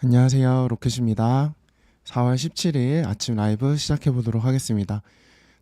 안녕하세요. 로켓입니다. 4월 17일 아침 라이브 시작해 보도록 하겠습니다.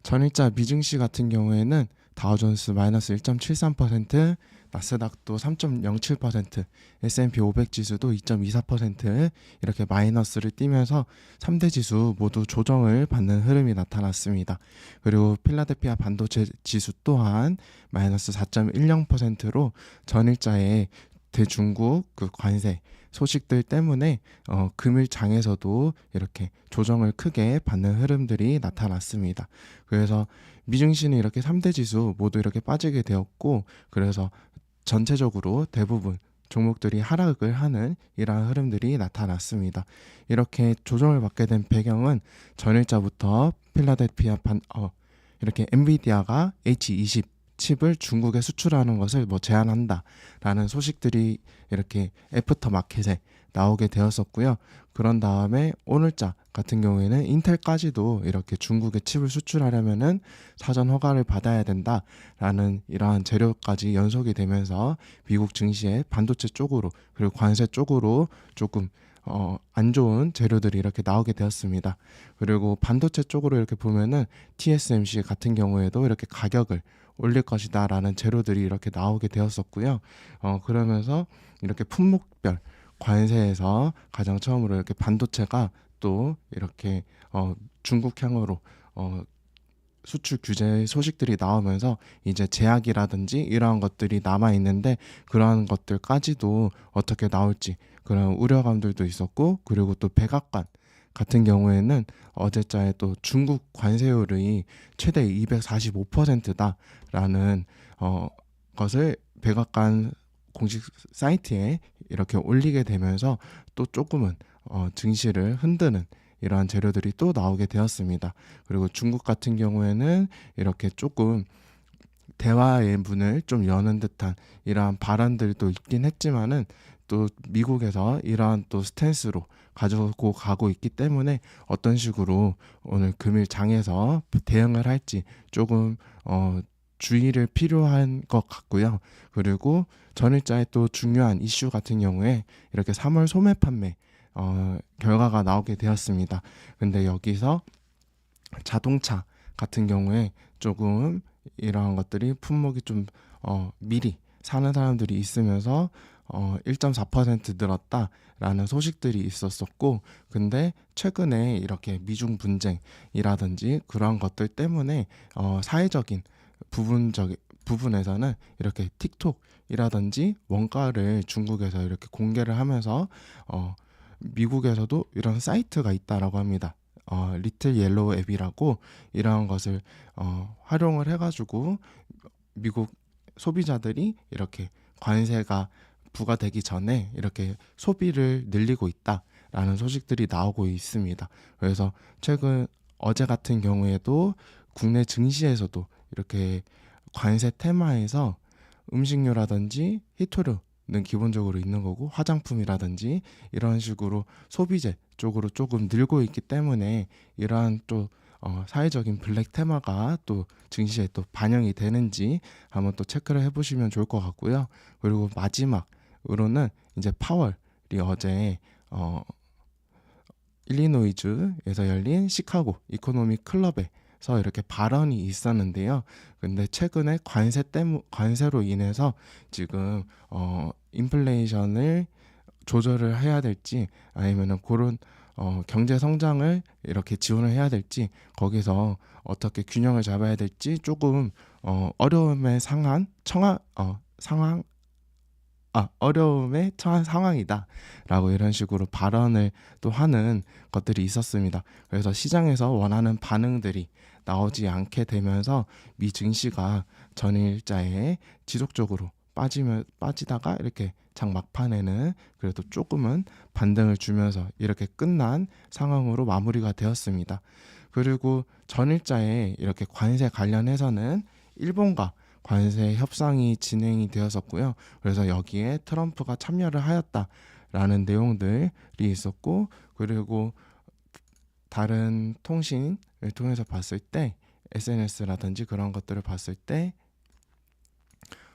전일자 미증시 같은 경우에는 다우존스 마이너스 1.73%, 나스닥도 3.07%, S&P 500 지수도 2.24% 이렇게 마이너스를 띠면서 3대 지수 모두 조정을 받는 흐름이 나타났습니다. 그리고 필라델피아 반도체 지수 또한 마이너스 4.10%로 전일자에 대중국 그 관세 소식들 때문에 어, 금일장에서도 이렇게 조정을 크게 받는 흐름들이 나타났습니다. 그래서 미증시는 이렇게 3대 지수 모두 이렇게 빠지게 되었고 그래서 전체적으로 대부분 종목들이 하락을 하는 이러한 흐름들이 나타났습니다. 이렇게 조정을 받게 된 배경은 전일자부터 필라델피아 반, 어, 이렇게 엔비디아가 H20 칩을 중국에 수출하는 것을 뭐 제한한다라는 소식들이 이렇게 애프터 마켓에 나오게 되었었고요. 그런 다음에 오늘자 같은 경우에는 인텔까지도 이렇게 중국에 칩을 수출하려면은 사전 허가를 받아야 된다라는 이러한 재료까지 연속이 되면서 미국 증시의 반도체 쪽으로 그리고 관세 쪽으로 조금 어, 안 좋은 재료들이 이렇게 나오게 되었습니다. 그리고 반도체 쪽으로 이렇게 보면은 TSMC 같은 경우에도 이렇게 가격을 올릴 것이다라는 재료들이 이렇게 나오게 되었었고요. 어, 그러면서 이렇게 품목별 관세에서 가장 처음으로 이렇게 반도체가 또 이렇게 어, 중국 향으로 어, 수출 규제 소식들이 나오면서 이제 제약이라든지 이러한 것들이 남아 있는데 그러한 것들까지도 어떻게 나올지 그런 우려감들도 있었고 그리고 또 백악관 같은 경우에는 어제자에 또 중국 관세율이 최대 245%다라는 어, 것을 백악관 공식 사이트에 이렇게 올리게 되면서 또 조금은 어, 증시를 흔드는 이러한 재료들이 또 나오게 되었습니다. 그리고 중국 같은 경우에는 이렇게 조금 대화의 문을 좀 여는 듯한 이러한 발언들도 있긴 했지만은 또 미국에서 이러한 또 스탠스로 가지고 가고 있기 때문에 어떤 식으로 오늘 금일 장에서 대응을 할지 조금 어 주의를 필요한 것 같고요. 그리고 전일자의 또 중요한 이슈 같은 경우에 이렇게 3월 소매 판매 어 결과가 나오게 되었습니다. 근데 여기서 자동차 같은 경우에 조금 이러한 것들이 품목이 좀 어, 미리 사는 사람들이 있으면서 어, 1.4% 늘었다라는 소식들이 있었었고, 근데 최근에 이렇게 미중 분쟁이라든지 그런 것들 때문에 어, 사회적인 부분적 부분에서는 이렇게 틱톡이라든지 원가를 중국에서 이렇게 공개를 하면서 어, 미국에서도 이런 사이트가 있다라고 합니다. 어, 리틀 옐로우 앱이라고 이러한 것을 어, 활용을 해가지고 미국 소비자들이 이렇게 관세가 부과되기 전에 이렇게 소비를 늘리고 있다라는 소식들이 나오고 있습니다. 그래서 최근 어제 같은 경우에도 국내 증시에서도 이렇게 관세 테마에서 음식료라든지 히토류는 기본적으로 있는 거고 화장품이라든지 이런 식으로 소비재 쪽으로 조금 늘고 있기 때문에 이러한 또 어, 사회적인 블랙 테마가 또 증시에 또 반영이 되는지 한번 또 체크를 해보시면 좋을 것 같고요. 그리고 마지막 으로는 이제 파월이 어제 어 일리노이주에서 열린 시카고 이코노미 클럽에서 이렇게 발언이 있었는데요. 근데 최근에 관세 때문 관세로 인해서 지금 어 인플레이션을 조절을 해야 될지 아니면은 그런 어, 경제 성장을 이렇게 지원을 해야 될지 거기서 어떻게 균형을 잡아야 될지 조금 어, 어려움에 상한 청하 어, 상황 아, 어려움에 처한 상황이다. 라고 이런 식으로 발언을 또 하는 것들이 있었습니다. 그래서 시장에서 원하는 반응들이 나오지 않게 되면서 미 증시가 전일자에 지속적으로 빠지면 빠지다가 이렇게 장 막판에는 그래도 조금은 반등을 주면서 이렇게 끝난 상황으로 마무리가 되었습니다. 그리고 전일자에 이렇게 관세 관련해서는 일본과 관세 협상이 진행이 되었었고요. 그래서 여기에 트럼프가 참여를 하였다라는 내용들이 있었고 그리고 다른 통신을 통해서 봤을 때 SNS라든지 그런 것들을 봤을 때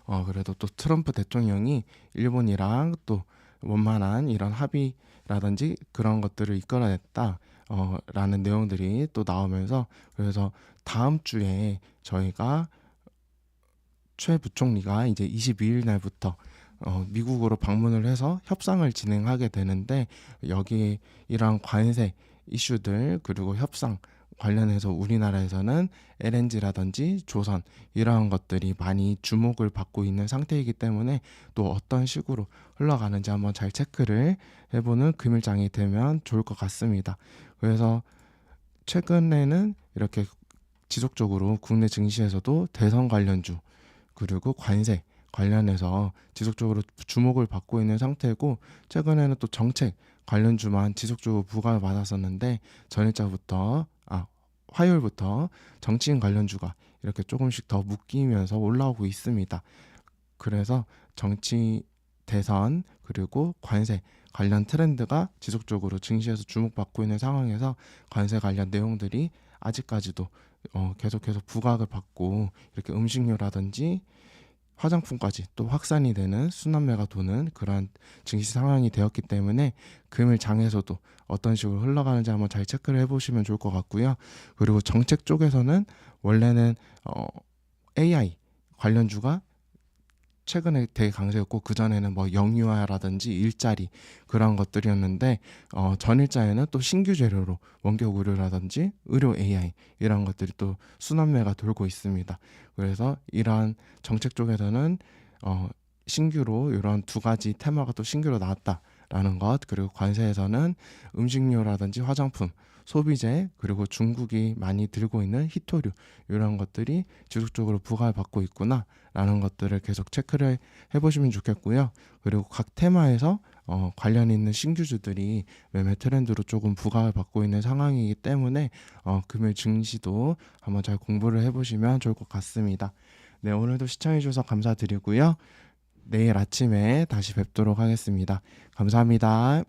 어, 그래도 또 트럼프 대통령이 일본이랑 또 원만한 이런 합의라든지 그런 것들을 이끌어냈다. 어, 라는 내용들이 또 나오면서 그래서 다음 주에 저희가 최 부총리가 이제 22일 날부터 어, 미국으로 방문을 해서 협상을 진행하게 되는데 여기 이런 관세 이슈들 그리고 협상 관련해서 우리나라에서는 LNG라든지 조선 이러한 것들이 많이 주목을 받고 있는 상태이기 때문에 또 어떤 식으로 흘러가는지 한번 잘 체크를 해보는 금일장이 되면 좋을 것 같습니다. 그래서 최근에는 이렇게 지속적으로 국내 증시에서도 대선 관련주 그리고 관세 관련해서 지속적으로 주목을 받고 있는 상태고 최근에는 또 정책 관련주만 지속적으로 부과를 받았었는데 전일자부터 아 화요일부터 정치인 관련주가 이렇게 조금씩 더 묶이면서 올라오고 있습니다. 그래서 정치 대선 그리고 관세 관련 트렌드가 지속적으로 증시에서 주목받고 있는 상황에서 관세 관련 내용들이 아직까지도 어, 계속해서 부각을 받고 이렇게 음식료라든지 화장품까지 또 확산이 되는 순환매가 도는 그러한 증시 상황이 되었기 때문에 금일 장에서도 어떤 식으로 흘러가는지 한번 잘 체크를 해보시면 좋을 것 같고요. 그리고 정책 쪽에서는 원래는 어, AI 관련주가 최근에 되게 강세였고 그 전에는 뭐 영유아라든지 일자리 그런 것들이었는데 어, 전일자에는 또 신규 재료로 원격 의료라든지 의료 AI 이런 것들이 또 순환매가 돌고 있습니다. 그래서 이러한 정책 쪽에서는 어, 신규로 이런 두 가지 테마가 또 신규로 나왔다라는 것 그리고 관세에서는 음식료라든지 화장품 소비재 그리고 중국이 많이 들고 있는 히토류 이런 것들이 지속적으로 부과를 받고 있구나라는 것들을 계속 체크를 해보시면 좋겠고요. 그리고 각 테마에서 어, 관련 있는 신규주들이 매매 트렌드로 조금 부과를 받고 있는 상황이기 때문에 어, 금일 증시도 한번 잘 공부를 해보시면 좋을 것 같습니다. 네, 오늘도 시청해주셔서 감사드리고요. 내일 아침에 다시 뵙도록 하겠습니다. 감사합니다.